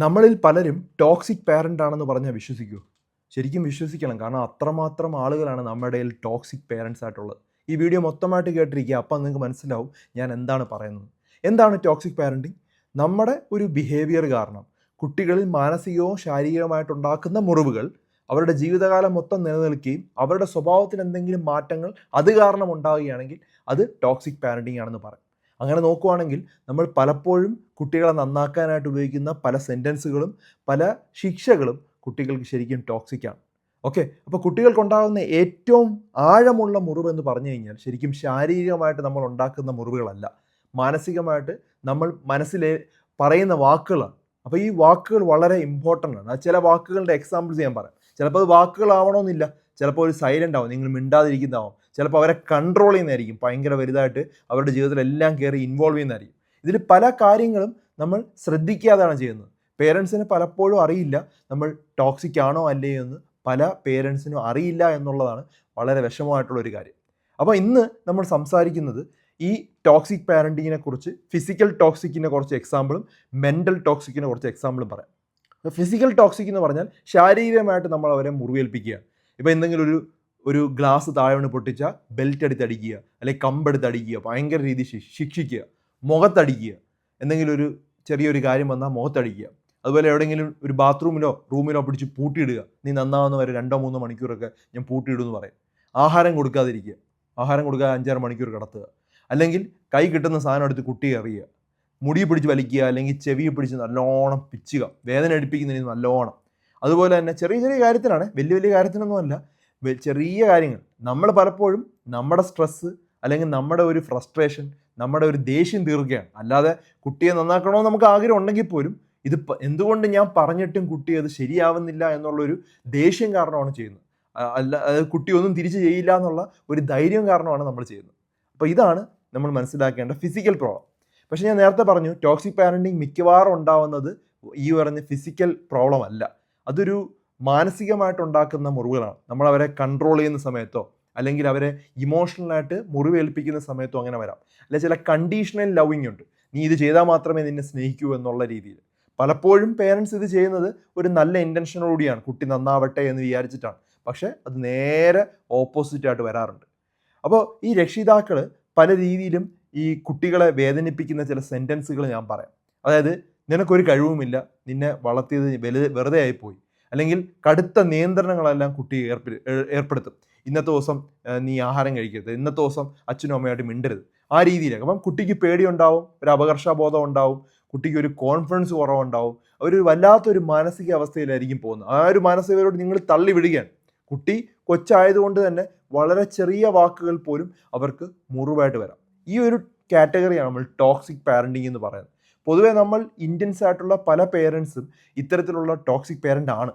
നമ്മളിൽ പലരും toxic parent ആണെന്ന് പറഞ്ഞാൽ വിശ്വസിക്കൂ. ശരിക്കും വിശ്വസിക്കണം. കാരണം അത്രമാത്രം ആളുകളാണ് നമ്മുടെ ടോക്സിക് പേരൻസ് ആയിട്ടുള്ളത്. ഈ വീഡിയോ മൊത്തമായിട്ട് കേട്ടിരിക്കുക അപ്പം നിങ്ങൾക്ക് മനസ്സിലാവും ഞാൻ എന്താണ് പറയുന്നത്. എന്താണ് ടോക്സിക് പാരന്റിങ് നമ്മുടെ ഒരു ബിഹേവിയർ കാരണം കുട്ടികളിൽ മാനസികവും ശാരീരികമായിട്ടുണ്ടാക്കുന്ന മുറിവുകൾ അവരുടെ ജീവിതകാലം മൊത്തം നിലനിൽക്കുകയും അവരുടെ സ്വഭാവത്തിൽ എന്തെങ്കിലും മാറ്റങ്ങൾ അത് കാരണം ഉണ്ടാവുകയാണെങ്കിൽ അത് ടോക്സിക് പാരന്റിങ് ആണെന്ന് പറയും അങ്ങനെ നോക്കുവാണെങ്കിൽ നമ്മൾ പലപ്പോഴും കുട്ടികളെ നന്നാക്കാനായിട്ട് ഉപയോഗിക്കുന്ന പല സെന്റൻസുകളും പല ശിക്ഷകളും കുട്ടികൾക്ക് ശരിക്കും ടോക്സിക്കാണ് ഓക്കെ അപ്പോൾ കുട്ടികൾക്കുണ്ടാകുന്ന ഏറ്റവും ആഴമുള്ള മുറിവ് എന്ന് പറഞ്ഞു കഴിഞ്ഞാൽ ശരിക്കും ശാരീരികമായിട്ട് നമ്മൾ ഉണ്ടാക്കുന്ന മുറിവുകളല്ല. മാനസികമായിട്ട് നമ്മൾ മനസ്സിലെ പറയുന്ന വാക്കുകളാണ് അപ്പോൾ ഈ വാക്കുകൾ വളരെ ഇമ്പോർട്ടന്റ് ആണ്. ചില വാക്കുകളുടെ എക്സാമ്പിൾസ് ഞാൻ പറയാം. ചിലപ്പോൾ അത് വാക്കുകളാവണമെന്നില്ല. ചിലപ്പോൾ ഒരു സൈലന്റ് ആവും നിങ്ങൾ മിണ്ടാതിരിക്കുന്നതാവും. ചിലപ്പോൾ അവരെ കൺട്രോൾ ചെയ്യുന്നതായിരിക്കും ഭയങ്കര വലുതായിട്ട് അവരുടെ ജീവിതത്തിൽ എല്ലാം കയറി ഇൻവോൾവ് ചെയ്യുന്നതായിരിക്കും. ഇതിൽ പല കാര്യങ്ങളും നമ്മൾ ശ്രദ്ധിക്കാതെയാണ് ചെയ്യുന്നത്. പേരൻസിന് പലപ്പോഴും അറിയില്ല നമ്മൾ ടോക്സിക് ആണോ അല്ലേ എന്ന് പല പേരൻസിനും അറിയില്ല എന്നുള്ളതാണ് വളരെ വിഷമമായിട്ടുള്ള ഒരു കാര്യം. അപ്പോൾ ഇന്ന് നമ്മൾ സംസാരിക്കുന്നത് ഈ ടോക്സിക് പാരന്റിങ്ങിനെ കുറിച്ച് ഫിസിക്കൽ ടോക്സിക്കിനെ കുറച്ച് എക്സാമ്പിളും മെന്റൽ ടോക്സിക്കിനെ കുറച്ച് എക്സാമ്പിളും പറയാം. ഫിസിക്കൽ ടോക്സിക് എന്ന് പറഞ്ഞാൽ ശാരീരികമായിട്ട് നമ്മൾ അവരെ മുറിവേൽപ്പിക്കുക ഇപ്പോൾ എന്തെങ്കിലും ഒരു ഒരു ഗ്ലാസ് താഴെ പൊട്ടിച്ചാൽ ബെൽറ്റ് എടുത്ത് അടിക്കുക അല്ലെങ്കിൽ കമ്പെടുത്ത് അടിക്കുക ഭയങ്കര രീതി ശിക്ഷിക്കുക മുഖത്തടിക്കുക എന്തെങ്കിലും ഒരു ചെറിയൊരു കാര്യം വന്നാൽ മുഖത്തടിക്കുക. അതുപോലെ എവിടെയെങ്കിലും ഒരു ബാത്റൂമിലോ റൂമിലോ പിടിച്ച് പൂട്ടിയിടുക. നീ നന്നാവുന്ന വരെ രണ്ടോ മൂന്നോ മണിക്കൂറൊക്കെ ഞാൻ പൂട്ടിയിടുമെന്ന് പറയും. ആഹാരം കൊടുക്കാതിരിക്കുക. ആഹാരം കൊടുക്കാതെ അഞ്ചാറ് മണിക്കൂർ കിടത്തുക. അല്ലെങ്കിൽ കൈ കിട്ടുന്ന സാധനം എടുത്ത് കുട്ടി എറിയുക. മുടി പിടിച്ച് വലിക്കുക അല്ലെങ്കിൽ ചെവി പിടിച്ച് നല്ലോണം പിച്ചുക. വേദന എടുപ്പിക്കുന്നതിന് നല്ലോണം. അതുപോലെ തന്നെ ചെറിയ ചെറിയ കാര്യത്തിനാണ് വലിയ വലിയ കാര്യത്തിനൊന്നുമല്ല ചെറിയ കാര്യങ്ങൾ. നമ്മൾ പലപ്പോഴും നമ്മുടെ സ്ട്രെസ്സ് അല്ലെങ്കിൽ നമ്മുടെ ഒരു ഫ്രസ്ട്രേഷൻ നമ്മുടെ ഒരു ദേഷ്യം തീർക്കുകയാണ്. അല്ലാതെ കുട്ടിയെ നന്നാക്കണമെന്ന് നമുക്ക് ആഗ്രഹം ഉണ്ടെങ്കിൽ പോലും ഇത് എന്തുകൊണ്ട് ഞാൻ പറഞ്ഞിട്ടും കുട്ടി അത് ശരിയാവുന്നില്ല എന്നുള്ളൊരു ദേഷ്യം കാരണമാണ് ചെയ്യുന്നത്. അല്ല കുട്ടി ഒന്നും തിരിച്ചു ചെയ്യില്ല എന്നുള്ള ഒരു ധൈര്യം കാരണമാണ് നമ്മൾ ചെയ്യുന്നത്. അപ്പോൾ ഇതാണ് നമ്മൾ മനസ്സിലാക്കേണ്ട ഫിസിക്കൽ പ്രോബ്ലം പക്ഷേ ഞാൻ നേരത്തെ പറഞ്ഞു ടോക്സിക് പാരന്റിങ് മിക്കവാറും ഉണ്ടാവുന്നത് ഈ പറഞ്ഞ ഫിസിക്കൽ പ്രോബ്ലം അല്ല. അതൊരു മാനസികമായിട്ടുണ്ടാക്കുന്ന മുറിവുകളാണ്. നമ്മൾ അവരെ കൺട്രോൾ ചെയ്യുന്ന സമയത്തോ അല്ലെങ്കിൽ അവരെ ഇമോഷണലായിട്ട് മുറിവേൽപ്പിക്കുന്ന സമയത്തോ അങ്ങനെ വരാം. അല്ലെ ചില കണ്ടീഷണൽ ലവിങ് ഉണ്ട്. നീ ഇത് ചെയ്താൽ മാത്രമേ നിന്നെ സ്നേഹിക്കൂ എന്നുള്ള രീതിയിൽ. പലപ്പോഴും പേരൻസ് ഇത് ചെയ്യുന്നത് ഒരു നല്ല ഇന്റൻഷനോടുകൂടിയാണ് കുട്ടി നന്നാവട്ടെ എന്ന് വിചാരിച്ചിട്ടാണ്. പക്ഷേ അത് നേരെ ഓപ്പോസിറ്റായിട്ട് വരാറുണ്ട്. അപ്പോൾ ഈ രക്ഷിതാക്കൾ പല രീതിയിലും ഈ കുട്ടികളെ വേദനിപ്പിക്കുന്ന ചില സെന്റൻസുകൾ ഞാൻ പറയാം. അതായത് നിനക്കൊരു കഴിവുമില്ല. നിന്നെ വളർത്തിയത് വലുത് വെറുതെ ആയിപ്പോയി. അല്ലെങ്കിൽ കടുത്ത നിയന്ത്രണങ്ങളെല്ലാം കുട്ടിയെ ഏർപ്പെ ഏർപ്പെടുത്തും. ഇന്നത്തെ ദിവസം നീ ആഹാരം കഴിക്കരുത്. ഇന്നത്തെ ദിവസം അച്ഛനും അമ്മയായിട്ട് മിണ്ടരുത്. ആ രീതിയിലൊക്കെ. അപ്പം കുട്ടിക്ക് പേടിയുണ്ടാവും. ഒരു അപകർഷബോധം ഉണ്ടാവും. കുട്ടിക്ക് ഒരു കോൺഫിഡൻസ് കുറവുണ്ടാവും. ഒരു വല്ലാത്തൊരു മാനസിക അവസ്ഥയിലായിരിക്കും പോകുന്നത്. ആ ഒരു മാനസികതയോട് നിങ്ങൾ തള്ളി വിടുകയാണ്. കുട്ടി കൊച്ചായതുകൊണ്ട് തന്നെ വളരെ ചെറിയ വാക്കുകൾ പോലും അവർക്ക് മുറിവായിട്ട് വരാം. ഈ ഒരു കാറ്റഗറിയാണ് നമ്മൾ ടോക്സിക് പാരന്റിങ് എന്ന് പറയുന്നത്. പൊതുവേ നമ്മൾ ഇന്ത്യൻസ് ആയിട്ടുള്ള പല പേരൻസും ഇത്തരത്തിലുള്ള ടോക്സിക് പേരന്റ് ആണ്.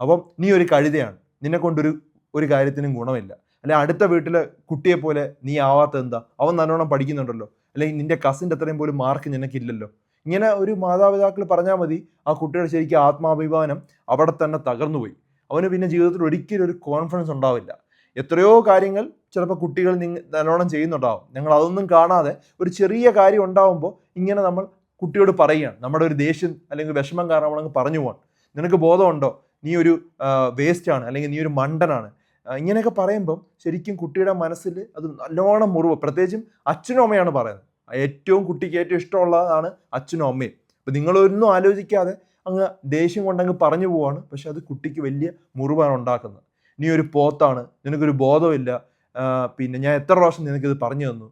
അപ്പം നീ ഒരു കഴുതയാണ്. നിന്നെ കൊണ്ടൊരു ഒരു കാര്യത്തിനും ഗുണമില്ല. അല്ലെ അടുത്ത വീട്ടിലെ കുട്ടിയെ പോലെ നീ ആവാത്ത എന്താ? അവൻ നല്ലോണം പഠിക്കുന്നുണ്ടല്ലോ. അല്ലെങ്കിൽ നിന്റെ കസിന്റെ അത്രയും പോലും മാർക്ക് നിനക്കില്ലല്ലോ. ഇങ്ങനെ ഒരു മാതാപിതാക്കൾ പറഞ്ഞാൽ മതി ആ കുട്ടിയുടെ ശരിക്കും ആത്മാഭിമാനം അവിടെ തന്നെ തകർന്നു പോയി. അവന് പിന്നെ ജീവിതത്തിൽ ഒരിക്കലും ഒരു കോൺഫിഡൻസ് ഉണ്ടാവില്ല. എത്രയോ കാര്യങ്ങൾ ചിലപ്പോൾ കുട്ടികൾ നിങ്ങ നല്ലോണം ചെയ്യുന്നുണ്ടാവും. ഞങ്ങൾ അതൊന്നും കാണാതെ ഒരു ചെറിയ കാര്യം ഉണ്ടാവുമ്പോൾ ഇങ്ങനെ നമ്മൾ കുട്ടിയോട് പറയുകയാണ്. നമ്മുടെ ഒരു ദേഷ്യം അല്ലെങ്കിൽ വിഷമം കാരണം പറഞ്ഞു പോകാൻ നിനക്ക് ബോധമുണ്ടോ? നീ ഒരു വേസ്റ്റ് ആണ് അല്ലെങ്കിൽ നീ ഒരു മണ്ടനാണ്. ഇങ്ങനെയൊക്കെ പറയുമ്പം ശരിക്കും കുട്ടിയുടെ മനസ്സിൽ അത് നല്ലോണം മുറിവ്. പ്രത്യേകിച്ചും അച്ഛനും അമ്മയാണ് പറയുന്നത്. ഏറ്റവും കുട്ടിക്ക് ഏറ്റവും ഇഷ്ടമുള്ളതാണ് അച്ഛനും അമ്മയും. അപ്പം നിങ്ങളൊന്നും ആലോചിക്കാതെ അങ്ങ് ദേഷ്യം കൊണ്ടങ്ങ് പറഞ്ഞു പോവാണ്. പക്ഷെ അത് കുട്ടിക്ക് വലിയ മുറിവാണ് ഉണ്ടാക്കുന്നത്. നീ ഒരു പോത്താണ്. നിനക്കൊരു ബോധമില്ല പിന്നെ ഞാൻ എത്ര പ്രാവശ്യം നിനക്കിത് പറഞ്ഞു തന്നു.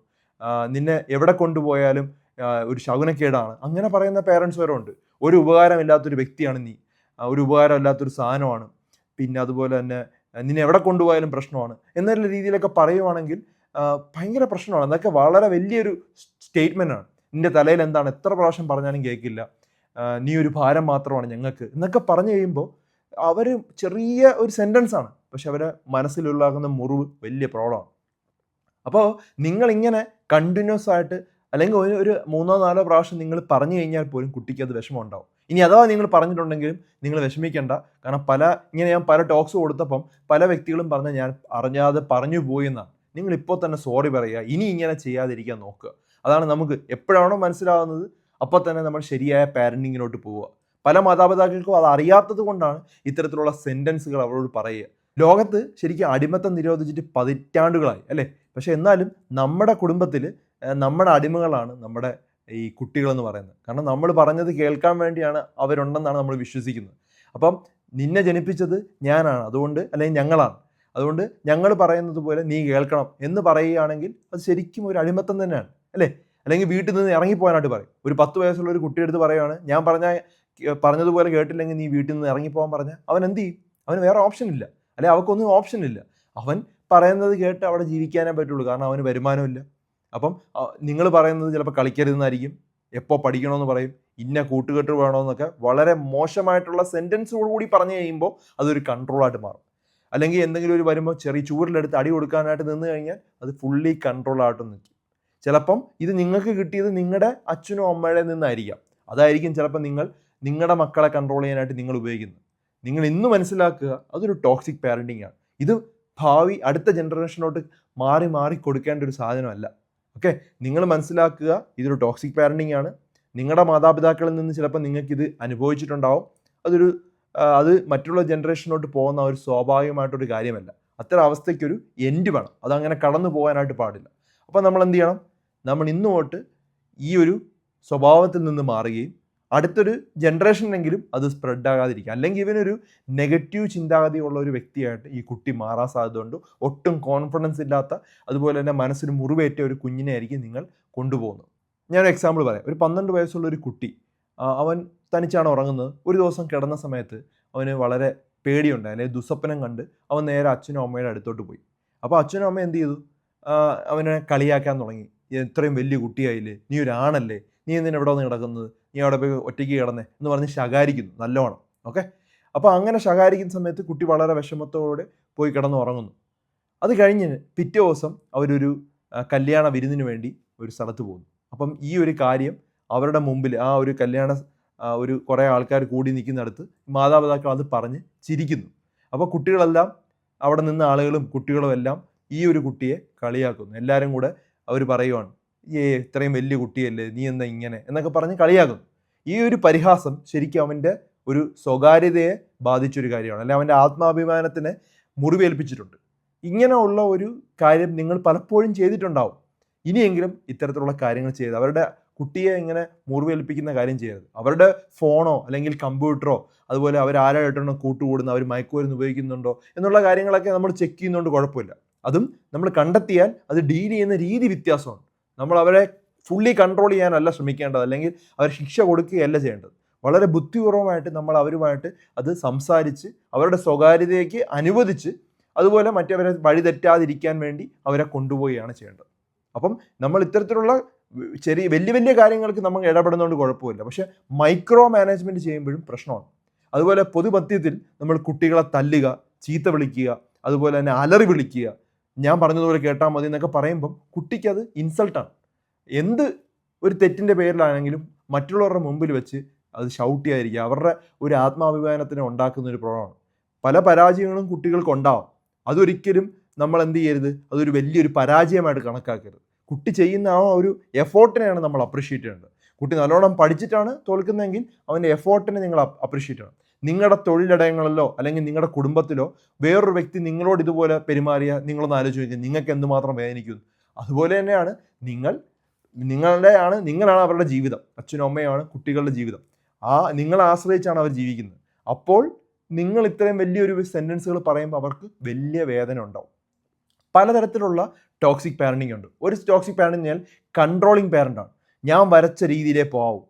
നിന്നെ എവിടെ കൊണ്ടുപോയാലും ഒരു ശകുനക്കേടാണ്. അങ്ങനെ പറയുന്ന പേരൻസ് വരെ ഉണ്ട്. ഒരു ഉപകാരമില്ലാത്തൊരു വ്യക്തിയാണ് നീ. ഒരു ഉപകാരമില്ലാത്തൊരു സാധനമാണ്. പിന്നെ അതുപോലെ തന്നെ നിന്നെ എവിടെ കൊണ്ടുപോയാലും പ്രശ്നമാണ്. എന്നുള്ള രീതിയിലൊക്കെ പറയുവാണെങ്കിൽ ഭയങ്കര പ്രശ്നമാണ്. അതൊക്കെ വളരെ വലിയൊരു സ്റ്റേറ്റ്മെന്റ് ആണ്. നിന്റെ തലയിൽ എന്താണ്? എത്ര പ്രാവശ്യം പറഞ്ഞാലും കേൾക്കില്ല. നീ ഒരു ഭാരം മാത്രമാണ് ഞങ്ങൾക്ക്. എന്നൊക്കെ പറഞ്ഞു കഴിയുമ്പോൾ അവർ ചെറിയ ഒരു സെന്റൻസ് ആണ്. പക്ഷെ അവരെ മനസ്സിലുള്ളാകുന്ന മുറിവ് വലിയ പ്രോബ്ലമാണ് അപ്പോൾ നിങ്ങളിങ്ങനെ കണ്ടിന്യൂസ് ആയിട്ട് അല്ലെങ്കിൽ ഒരു ഒരു മൂന്നോ നാലോ പ്രാവശ്യം നിങ്ങൾ പറഞ്ഞു കഴിഞ്ഞാൽ പോലും കുട്ടിക്ക് അത് വിഷമം ഉണ്ടാവും. ഇനി അഥവാ നിങ്ങൾ പറഞ്ഞിട്ടുണ്ടെങ്കിലും നിങ്ങൾ വിഷമിക്കേണ്ട. കാരണം പല ഇങ്ങനെ ഞാൻ പല ടോക്സ് കൊടുത്തപ്പം പല വ്യക്തികളും പറഞ്ഞ ഞാൻ അറിഞ്ഞാതെ പറഞ്ഞു പോയി എന്നാണ്. നിങ്ങൾ ഇപ്പോൾ തന്നെ സോറി പറയുക. ഇനി ഇങ്ങനെ ചെയ്യാതിരിക്കാൻ നോക്കുക. അതാണ് നമുക്ക് എപ്പോഴാണോ മനസ്സിലാവുന്നത് അപ്പോൾ തന്നെ നമ്മൾ ശരിയായ പാരന്റിങ്ങിലോട്ട് പോവുക. പല മാതാപിതാക്കൾക്കും അത് അറിയാത്തത് കൊണ്ടാണ് ഇത്തരത്തിലുള്ള സെന്റൻസുകൾ അവരോട് പറയുക. ലോകത്ത് ശരിക്കും അടിമത്തം നിരോധിച്ചിട്ട് പതിറ്റാണ്ടുകളായി അല്ലേ? പക്ഷെ എന്നാലും നമ്മുടെ കുടുംബത്തിൽ നമ്മുടെ അടിമകളാണ് നമ്മുടെ ഈ കുട്ടികളെന്ന് പറയുന്നത്. കാരണം നമ്മൾ പറഞ്ഞത് കേൾക്കാൻ വേണ്ടിയാണ് അവരുണ്ടെന്നാണ് നമ്മൾ വിശ്വസിക്കുന്നത്. അപ്പം നിന്നെ ജനിപ്പിച്ചത് ഞാനാണ്. അതുകൊണ്ട് അല്ലെങ്കിൽ ഞങ്ങളാണ്. അതുകൊണ്ട് ഞങ്ങൾ പറയുന്നത് പോലെ നീ കേൾക്കണം എന്ന് പറയുകയാണെങ്കിൽ അത് ശരിക്കും ഒരു അടിമത്തം തന്നെയാണ്. അല്ലേ? അല്ലെങ്കിൽ വീട്ടിൽ നിന്ന് ഇറങ്ങിപ്പോകാനായിട്ട് പറയും. ഒരു പത്ത് വയസ്സുള്ള ഒരു കുട്ടിയെടുത്ത് പറയുകയാണ് ഞാൻ പറഞ്ഞ പറഞ്ഞതുപോലെ കേട്ടില്ലെങ്കിൽ നീ വീട്ടിൽ നിന്ന് ഇറങ്ങിപ്പോകാൻ പറഞ്ഞാൽ അവൻ എന്ത് ചെയ്യും? അവന് വേറെ ഓപ്ഷൻ ഇല്ല. അല്ലെ? അവൾക്കൊന്നും ഓപ്ഷൻ ഇല്ല. അവൻ പറയുന്നത് കേട്ട് അവിടെ ജീവിക്കാനേ പറ്റുള്ളൂ. കാരണം അവന് വരുമാനമില്ല. അപ്പം നിങ്ങൾ പറയുന്നത് ചിലപ്പോൾ കളിക്കരുതെന്നായിരിക്കും. എപ്പോൾ പഠിക്കണമെന്ന് പറയും. ഇന്ന കൂട്ടുകെട്ട് വേണമെന്നൊക്കെ വളരെ മോശമായിട്ടുള്ള സെന്റൻസോടുകൂടി പറഞ്ഞു കഴിയുമ്പോൾ അതൊരു കൺട്രോളായിട്ട് മാറും. അല്ലെങ്കിൽ എന്തെങ്കിലും ഒരു വരുമ്പോൾ ചെറിയ ചൂരിലെടുത്ത് അടി കൊടുക്കാനായിട്ട് നിന്ന് കഴിഞ്ഞാൽ അത് ഫുള്ളി കൺട്രോളായിട്ട് നിൽക്കും. ചിലപ്പം ഇത് നിങ്ങൾക്ക് കിട്ടിയത് നിങ്ങളുടെ അച്ഛനും അമ്മയുടെ നിന്നായിരിക്കാം. അതായിരിക്കും ചിലപ്പോൾ നിങ്ങൾ നിങ്ങളുടെ മക്കളെ കൺട്രോൾ ചെയ്യാനായിട്ട് നിങ്ങൾ ഉപയോഗിക്കുന്നത്. നിങ്ങൾ ഇന്ന് മനസ്സിലാക്കുക അതൊരു ടോക്സിക് പാരന്റിങ് ആണ്. ഇത് ഭാവി അടുത്ത ജനറേഷനോട്ട് മാറി മാറി കൊടുക്കേണ്ട ഒരു സാധനമല്ല. ഓക്കെ നിങ്ങൾ മനസ്സിലാക്കുക ഇതൊരു ടോക്സിക് പാരന്റിങ് ആണ്. നിങ്ങളുടെ മാതാപിതാക്കളിൽ നിന്ന് ചിലപ്പോൾ നിങ്ങൾക്കിത് അനുഭവിച്ചിട്ടുണ്ടാവും. അതൊരു അത് മറ്റുള്ള ജനറേഷനിലോട്ട് പോകുന്ന ഒരു സ്വാഭാവികമായിട്ടൊരു കാര്യമല്ല. അത്തരം അവസ്ഥയ്ക്കൊരു എൻഡ് വേണം. അതങ്ങനെ കടന്നു പോകാനായിട്ട് പാടില്ല. അപ്പോൾ നമ്മൾ എന്ത് ചെയ്യണം? നമ്മൾ ഇന്ന് തൊട്ട് ഈ ഒരു സ്വഭാവത്തിൽ നിന്ന് മാറുകയും അടുത്തൊരു ജനറേഷനെങ്കിലും അത് സ്പ്രെഡ് ആകാതിരിക്കുക. അല്ലെങ്കിൽ ഇവനൊരു നെഗറ്റീവ് ചിന്താഗതിയുള്ള ഒരു വ്യക്തിയായിട്ട് ഈ കുട്ടി മാറാൻ സാധ്യതയുണ്ട്. ഒട്ടും കോൺഫിഡൻസ് ഇല്ലാത്ത അതുപോലെ തന്നെ മനസ്സിന് മുറിവേറ്റ ഒരു കുഞ്ഞിനെ ആയിരിക്കും നിങ്ങൾ കൊണ്ടുപോകുന്നത്. ഞാൻ ഒരു എക്സാമ്പിൾ പറയാം. ഒരു പന്ത്രണ്ട് വയസ്സുള്ള ഒരു കുട്ടി അവൻ തനിച്ചാണ് ഉറങ്ങുന്നത്. ഒരു ദിവസം കിടന്ന സമയത്ത് അവന് വളരെ പേടിയുണ്ട്. അല്ലെങ്കിൽ ദുസ്വപ്നം കണ്ട് അവൻ നേരെ അച്ഛനും അമ്മയുടെ അടുത്തോട്ട് പോയി. അപ്പോൾ അച്ഛനും അമ്മ എന്ത് ചെയ്തു? അവനെ കളിയാക്കാൻ തുടങ്ങി. ഇത്രയും വലിയ കുട്ടിയായില്ലേ? നീ ഒരാണല്ലേ നീ എന്തിനാ ഇവിടെ വന്ന് കിടക്കുന്നത്? നീ അവിടെ പോയി ഒറ്റയ്ക്ക് കിടന്നേ എന്ന് പറഞ്ഞ് ശകാരിക്കുന്നു നല്ലോണം. ഓക്കെ അപ്പോൾ അങ്ങനെ ശകാരിക്കുന്ന സമയത്ത് കുട്ടി വളരെ വിഷമത്തോടെ പോയി കിടന്ന് ഉറങ്ങുന്നു. അത് കഴിഞ്ഞ് പിറ്റേ ദിവസം അവരൊരു കല്യാണ വിരുന്നിന് വേണ്ടി ഒരു സ്ഥലത്ത് പോകുന്നു. അപ്പം ഈ ഒരു കാര്യം അവരുടെ മുമ്പിൽ ആ ഒരു കല്യാണ ഒരു കുറേ ആൾക്കാർ കൂടി നിൽക്കുന്നിടത്ത് മാതാപിതാക്കൾ അത് പറഞ്ഞ് ചിരിക്കുന്നു. അപ്പോൾ കുട്ടികളെല്ലാം അവിടെ നിന്ന ആളുകളും കുട്ടികളും എല്ലാം ഈ ഒരു കുട്ടിയെ കളിയാക്കുന്നു. എല്ലാവരും കൂടെ അവർ പറയുവാണ് ഏ ഇത്രയും വലിയ കുട്ടിയല്ലേ നീ എന്താ ഇങ്ങനെ? എന്നൊക്കെ പറഞ്ഞ് കളിയാക്കും. ഈ ഒരു പരിഹാസം ശരിക്കും അവന്റെ ഒരു സ്വകാര്യതയെ ബാധിച്ചൊരു കാര്യമാണ്. അല്ലെങ്കിൽ അവന്റെ ആത്മാഭിമാനത്തിനെ മുറിവേൽപ്പിച്ചിട്ടുണ്ട്. ഇങ്ങനെയുള്ള ഒരു കാര്യം നിങ്ങൾ പലപ്പോഴും ചെയ്തിട്ടുണ്ടാവും. ഇനിയെങ്കിലും ഇത്തരത്തിലുള്ള കാര്യങ്ങൾ ചെയ്ത് അവരുടെ കുട്ടിയെ ഇങ്ങനെ മുറിവേൽപ്പിക്കുന്ന കാര്യം ചെയ്യരുത്. അവരുടെ ഫോണോ അല്ലെങ്കിൽ കമ്പ്യൂട്ടറോ അതുപോലെ അവർ ആരായിട്ടാണോ കൂട്ടുകൂടുന്നത് അവർ മയക്കുമരുന്ന് ഉപയോഗിക്കുന്നുണ്ടോ എന്നുള്ള കാര്യങ്ങളൊക്കെ നമ്മൾ ചെക്ക് ചെയ്യുന്നതുകൊണ്ട് കുഴപ്പമില്ല. അതും നമ്മൾ കണ്ടെത്തിയാൽ അത് ഡീൽ ചെയ്യുന്ന രീതി വ്യത്യാസമാണ് നമ്മൾ അവരെ ഫുള്ളി കൺട്രോൾ ചെയ്യാനല്ല ശ്രമിക്കേണ്ടത്. അല്ലെങ്കിൽ അവർ ശിക്ഷ കൊടുക്കുകയല്ല ചെയ്യേണ്ടത്. വളരെ ബുദ്ധിപൂർവമായിട്ട് നമ്മൾ അവരുമായിട്ട് അത് സംസാരിച്ച് അവരുടെ സ്വകാര്യതയ്ക്ക് അനുവദിച്ച് അതുപോലെ മറ്റവരെ വഴിതെറ്റാതിരിക്കാൻ വേണ്ടി അവരെ കൊണ്ടുപോവുകയാണ് ചെയ്യേണ്ടത്. അപ്പം നമ്മൾ ഇത്തരത്തിലുള്ള ചെറിയ വലിയ വലിയ കാര്യങ്ങൾക്ക് നമ്മൾ ഇടപെടുന്നതുകൊണ്ട് കുഴപ്പമില്ല. പക്ഷേ മൈക്രോ മാനേജ്മെന്റ് ചെയ്യുമ്പോഴും പ്രശ്നമാണ്. അതുപോലെ പൊതുമധ്യത്തിൽ നമ്മൾ കുട്ടികളെ തല്ലുക ചീത്ത വിളിക്കുക അതുപോലെ തന്നെ അലറി വിളിക്കുക ഞാൻ പറഞ്ഞതുപോലെ കേട്ടാൽ മതി എന്നൊക്കെ പറയുമ്പം കുട്ടിക്ക് അത് ഇൻസൾട്ടാണ്. എന്ത് ഒരു തെറ്റിന്റെ പേരിലാണെങ്കിലും മറ്റുള്ളവരുടെ മുമ്പിൽ വെച്ച് അത് ഷൗട്ട് ചെയ്യാതിരിക്കുക അവരുടെ ഒരു ആത്മാഭിമാനത്തിനെ ഉണ്ടാക്കുന്ന ഒരു പ്രശ്നമാണ് പല പരാജയങ്ങളും കുട്ടികൾക്ക് ഉണ്ടാവാം അതൊരിക്കലും നമ്മൾ എന്ത് ചെയ്യരുത്? അതൊരു വലിയൊരു പരാജയമായിട്ട് കണക്കാക്കരുത്. കുട്ടി ചെയ്യുന്ന ആ ഒരു എഫോർട്ടിനെയാണ് നമ്മൾ അപ്രീഷിയേറ്റ് ചെയ്യേണ്ടത്. കുട്ടി നല്ലോണം പഠിച്ചിട്ടാണ് തോൽക്കുന്നതെങ്കിൽ അവന്റെ എഫോർട്ടിനെ നിങ്ങൾ അപ്രീഷിയേറ്റ് ചെയ്യണം. നിങ്ങളുടെ തൊഴിലിടയങ്ങളിലോ അല്ലെങ്കിൽ നിങ്ങളുടെ കുടുംബത്തിലോ വേറൊരു വ്യക്തി നിങ്ങളോട് ഇതുപോലെ പെരുമാറിയ നിങ്ങളൊന്ന് ആലോചിച്ച് നിങ്ങൾക്ക് എന്തുമാത്രം വേദനിക്കുന്നു. അതുപോലെ തന്നെയാണ് നിങ്ങൾ നിങ്ങളുടെയാണ് നിങ്ങളാണ് അവരുടെ ജീവിതം. അച്ഛനും അമ്മയാണ് കുട്ടികളുടെ ജീവിതം. ആ നിങ്ങളെ ആശ്രയിച്ചാണ് അവർ ജീവിക്കുന്നത്. അപ്പോൾ നിങ്ങൾ ഇത്രയും വലിയൊരു സെന്റൻസുകൾ പറയുമ്പോൾ അവർക്ക് വലിയ വേദന ഉണ്ടാവും. പലതരത്തിലുള്ള ടോക്സിക് പാരന്റിങ് ഉണ്ട്. ഒരു ടോക്സിക് പാരന്റിങ് ഞാൻ കൺട്രോളിങ് പാരന്റാണ് ഞാൻ വരച്ച രീതിയിലേ പോവും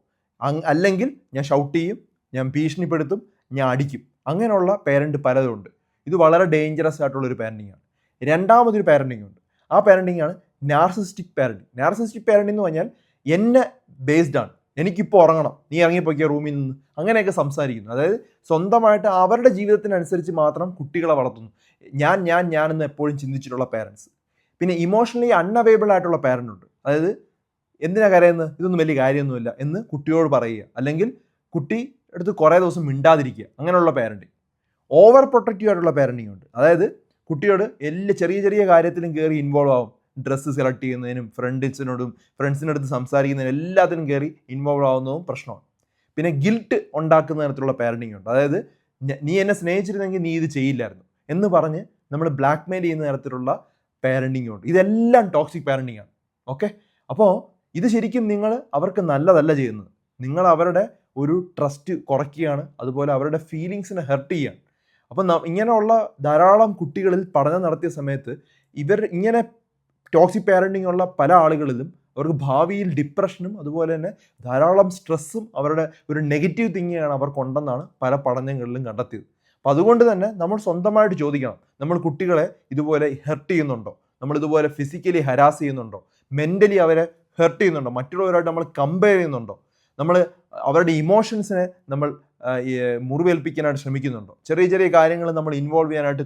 അല്ലെങ്കിൽ ഞാൻ ഷൗട്ട് ചെയ്യും ഞാൻ ഭീഷണിപ്പെടുത്തും ഞാൻ അടിക്കും. അങ്ങനെയുള്ള പേരന്റ് പലതുണ്ട്. ഇത് വളരെ ഡേഞ്ചറസ് ആയിട്ടുള്ളൊരു പാരന്റിങ് ആണ്. രണ്ടാമതൊരു പാരന്റിങ് ഉണ്ട്. ആ പാരന്റിങ് ആണ് നാർസിസ്റ്റിക് പാരന്റിങ് നാർസിസ്റ്റിക് പാരന്റിങ് എന്ന് പറഞ്ഞാൽ എന്നെ ബേസ്ഡ് ആണ്. എനിക്കിപ്പോൾ ഉറങ്ങണം. നീ ഇറങ്ങിപ്പോക്കിയ റൂമിൽ നിന്ന്. അങ്ങനെയൊക്കെ സംസാരിക്കുന്നു. അതായത് സ്വന്തമായിട്ട് അവരുടെ ജീവിതത്തിനനുസരിച്ച് മാത്രം കുട്ടികളെ വളർത്തുന്നു. ഞാൻ ഞാൻ ഞാൻ എന്ന് എപ്പോഴും ചിന്തിച്ചിട്ടുള്ള പാരൻസ് പിന്നെ ഇമോഷണലി അൺഅവൈലബിൾ ആയിട്ടുള്ള പാരന്റ് ഉണ്ട്. അതായത് എന്തിനാ കരയുന്നത്? ഇതൊന്നും വലിയ കാര്യമൊന്നുമില്ല എന്ന് കുട്ടിയോട് പറയുക. അല്ലെങ്കിൽ കുട്ടി എടുത്ത് കുറേ ദിവസം മിണ്ടാതിരിക്കുക. അങ്ങനെയുള്ള പാരന്റിങ് ഓവർ പ്രൊട്ടക്റ്റീവ് ആയിട്ടുള്ള പാരന്റിങ് ഉണ്ട്. അതായത് കുട്ടിയോട് എല്ലാ ചെറിയ ചെറിയ കാര്യത്തിലും കയറി ഇൻവോൾവ് ആവും. ഡ്രസ്സ് സെലക്ട് ചെയ്യുന്നതിനും ഫ്രണ്ട്സിനോടും ഫ്രണ്ട്സിനടുത്ത് സംസാരിക്കുന്നതിനും എല്ലാത്തിനും കയറി ഇൻവോൾവ് ആവുന്നതും പ്രശ്നമാണ്. പിന്നെ ഗിൽട്ട് ഉണ്ടാക്കുന്ന തരത്തിലുള്ള പാരന്റിങ് ഉണ്ട്. അതായത് നീ എന്നെ സ്നേഹിച്ചിരുന്നെങ്കിൽ നീ ഇത് ചെയ്യില്ലായിരുന്നു എന്ന് പറഞ്ഞ് നമ്മൾ ബ്ലാക്ക് മെയിൽ ചെയ്യുന്ന തരത്തിലുള്ള പാരന്റിങ് ഉണ്ട്. ഇതെല്ലാം ടോക്സിക് പാരന്റിങ് ആണ്. ഓക്കെ അപ്പോൾ ഇത് ശരിക്കും നിങ്ങൾ അവർക്ക് നല്ലതല്ല ചെയ്യുന്നത്. നിങ്ങൾ അവരുടെ ഒരു ട്രസ്റ്റ് കുറയ്ക്കുകയാണ്. അതുപോലെ അവരുടെ ഫീലിങ്സിനെ ഹെർട്ട് ചെയ്യാണ് അപ്പം ഇങ്ങനെയുള്ള ധാരാളം കുട്ടികളിൽ പഠനം നടത്തിയ സമയത്ത് ഇവർ ഇങ്ങനെ ടോക്സിക് പാരന്റിങ് ഉള്ള പല ആളുകളിലും അവർക്ക് ഭാവിയിൽ ഡിപ്രഷനും അതുപോലെ തന്നെ ധാരാളം സ്ട്രെസ്സും അവരുടെ ഒരു നെഗറ്റീവ് തിങ്കിങ്ങാണ് അവർക്കുണ്ടെന്നാണ് പല പഠനങ്ങളിലും കണ്ടെത്തിയത്. അപ്പോൾ അതുകൊണ്ട് തന്നെ നമ്മൾ സ്വന്തമായിട്ട് ചോദിക്കണം. നമ്മൾ കുട്ടികളെ ഇതുപോലെ ഹെർട്ട് ചെയ്യുന്നുണ്ടോ? നമ്മൾ ഇതുപോലെ ഫിസിക്കലി ഹരാസ് ചെയ്യുന്നുണ്ടോ? മെന്റലി അവരെ ഹെർട്ട് ചെയ്യുന്നുണ്ടോ? മറ്റുള്ളവരായിട്ട് നമ്മൾ കമ്പയർ ചെയ്യുന്നുണ്ടോ? നമ്മൾ അവരുടെ ഇമോഷൻസിനെ നമ്മൾ മുറിവേൽപ്പിക്കാനായിട്ട് ശ്രമിക്കുന്നുണ്ടോ? ചെറിയ ചെറിയ കാര്യങ്ങൾ നമ്മൾ ഇൻവോൾവ് ചെയ്യാനായിട്ട്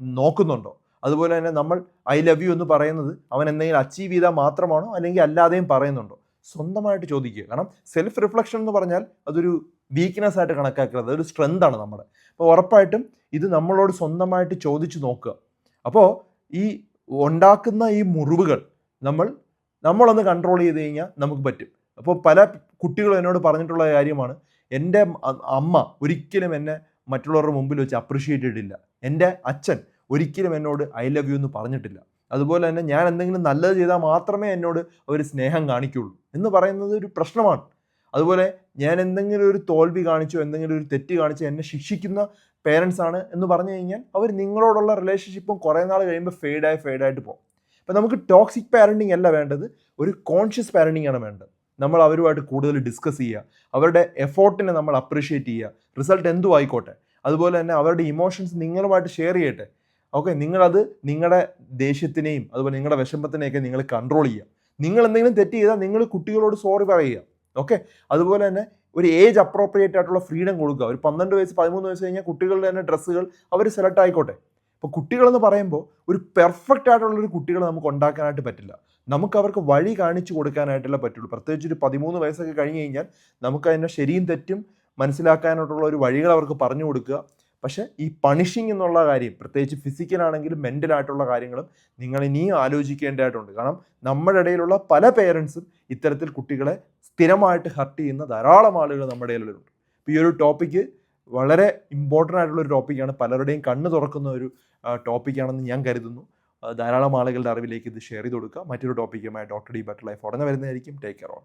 നോക്കുന്നുണ്ടോ? അതുപോലെ തന്നെ നമ്മൾ ഐ ലവ് യു എന്ന് പറയുന്നത് അവൻ എന്തെങ്കിലും അച്ചീവ് ചെയ്താൽ മാത്രമാണോ? അല്ലെങ്കിൽ അല്ലാതെയും പറയുന്നുണ്ടോ? സ്വന്തമായിട്ട് ചോദിക്കുക. കാരണം സെൽഫ് റിഫ്ലക്ഷൻ എന്ന് പറഞ്ഞാൽ അതൊരു വീക്ക്നെസ് ആയിട്ട് കണക്കാക്കരുത്. അതൊരു സ്ട്രെങ്ത് ആണ് നമ്മുടെ. അപ്പോൾ ഉറപ്പായിട്ടും ഇത് നമ്മളോട് സ്വന്തമായിട്ട് ചോദിച്ചു നോക്കുക. അപ്പോൾ ഈ ഉണ്ടാക്കുന്ന ഈ മുറിവുകൾ നമ്മൾ നമ്മളൊന്ന് കൺട്രോൾ ചെയ്ത് കഴിഞ്ഞാൽ നമുക്ക് പറ്റും. അപ്പോൾ പല കുട്ടികളും എന്നോട് പറഞ്ഞിട്ടുള്ള കാര്യമാണ്. എന്റെ അമ്മ ഒരിക്കലും എന്നെ മറ്റുള്ളവരുടെ മുമ്പിൽ വെച്ച് അപ്രിഷ്യേറ്റ് ചെയ്തിട്ടില്ല. എന്റെ അച്ഛൻ ഒരിക്കലും എന്നോട് ഐ ലവ് യു എന്ന് പറഞ്ഞിട്ടില്ല. അതുപോലെ തന്നെ ഞാൻ എന്തെങ്കിലും നല്ലത് ചെയ്താൽ മാത്രമേ എന്നോട് അവർ സ്നേഹം കാണിക്കുള്ളൂ എന്ന് പറയുന്നത് ഒരു പ്രശ്നമാണ്. അതുപോലെ ഞാൻ എന്തെങ്കിലും ഒരു തോൽവി കാണിച്ചോ എന്തെങ്കിലും ഒരു തെറ്റ് കാണിച്ചോ എന്നെ ശിക്ഷിക്കുന്ന പേരൻസ് ആണ് എന്ന് പറഞ്ഞു കഴിഞ്ഞാൽ അവർ നിങ്ങളോടുള്ള റിലേഷൻഷിപ്പും കുറേ നാൾ കഴിയുമ്പോൾ ഫെയ്ഡായി ഫെയ്ഡായിട്ട് പോകും. അപ്പം നമുക്ക് ടോക്സിക് പാരന്റിങ് അല്ല വേണ്ടത് ഒരു കോൺഷ്യസ് പാരന്റിങ് ആണ് വേണ്ടത്. നമ്മൾ അവരുമായിട്ട് കൂടുതൽ ഡിസ്കസ് ചെയ്യുക. അവരുടെ എഫോർട്ടിനെ നമ്മൾ അപ്രീഷിയേറ്റ് ചെയ്യുക. റിസൾട്ട് എന്തു ആയിക്കോട്ടെ. അതുപോലെ തന്നെ അവരുടെ ഇമോഷൻസ് നിങ്ങളുമായിട്ട് ഷെയർ ചെയ്യട്ടെ. ഓക്കെ നിങ്ങളത് നിങ്ങളുടെ ദേഷ്യത്തിനെയും അതുപോലെ നിങ്ങളുടെ വിഷമത്തിനെയൊക്കെ നിങ്ങൾ കൺട്രോൾ ചെയ്യുക. നിങ്ങൾ എന്തെങ്കിലും തെറ്റ് ചെയ്താൽ നിങ്ങൾ കുട്ടികളോട് സോറി പറയുക. ഓക്കെ അതുപോലെ തന്നെ ഒരു ഏജ് അപ്രോപ്രിയേറ്റ് ആയിട്ടുള്ള ഫ്രീഡം കൊടുക്കുക. ഒരു പന്ത്രണ്ട് വയസ്സ് പതിമൂന്ന് വയസ്സ് കഴിഞ്ഞാൽ കുട്ടികളുടെ തന്നെ ഡ്രസ്സുകൾ അവർ സെലക്ട് ആയിക്കോട്ടെ. ഇപ്പോൾ കുട്ടികളെന്ന് പറയുമ്പോൾ ഒരു പെർഫെക്റ്റ് ആയിട്ടുള്ളൊരു കുട്ടികളെ നമുക്ക് ഉണ്ടാക്കാനായിട്ട് പറ്റില്ല. നമുക്ക് അവർക്ക് വഴി കാണിച്ചു കൊടുക്കാനായിട്ടല്ലേ പറ്റുള്ളൂ. പ്രത്യേകിച്ച് ഒരു പതിമൂന്ന് വയസ്സൊക്കെ കഴിഞ്ഞ് കഴിഞ്ഞാൽ നമുക്ക് അതിന്റെ ശരിയും തെറ്റും മനസ്സിലാക്കാനായിട്ടുള്ള ഒരു വഴികൾ അവർക്ക് പറഞ്ഞു കൊടുക്കുക. പക്ഷേ ഈ പണിഷിങ് എന്നുള്ള കാര്യം പ്രത്യേകിച്ച് ഫിസിക്കലാണെങ്കിലും മെന്റലായിട്ടുള്ള കാര്യങ്ങളും നിങ്ങൾ ഇനിയും ആലോചിക്കേണ്ടതായിട്ടുണ്ട്. കാരണം നമ്മുടെ ഇടയിലുള്ള പല പേരൻസും ഇത്തരത്തിൽ കുട്ടികളെ സ്ഥിരമായിട്ട് ഹർട്ട് ചെയ്യുന്ന ധാരാളം ആളുകൾ നമ്മുടെ ഇടയിലുണ്ട്. ഈ ഒരു ടോപ്പിക്ക് വളരെ ഇമ്പോർട്ടന്റ് ആയിട്ടുള്ള ഒരു ടോപ്പിക്കാണ് പലരുടെയും കണ്ണ് തുറക്കുന്ന ഒരു ടോപ്പിക്കാണെന്ന് ഞാൻ കരുതുന്നു. ധാരാളം ആളുകളുടെ അറിവിലേക്ക് ഇത് ഷെയർ ചെയ്ത് കൊടുക്കുക മറ്റൊരു ടോപ്പിക്കുമായി ഡോക്ടർ ഡി ബട്ടർ ലൈഫ് ഉടനെ വരുന്നതായിരിക്കും. Take care on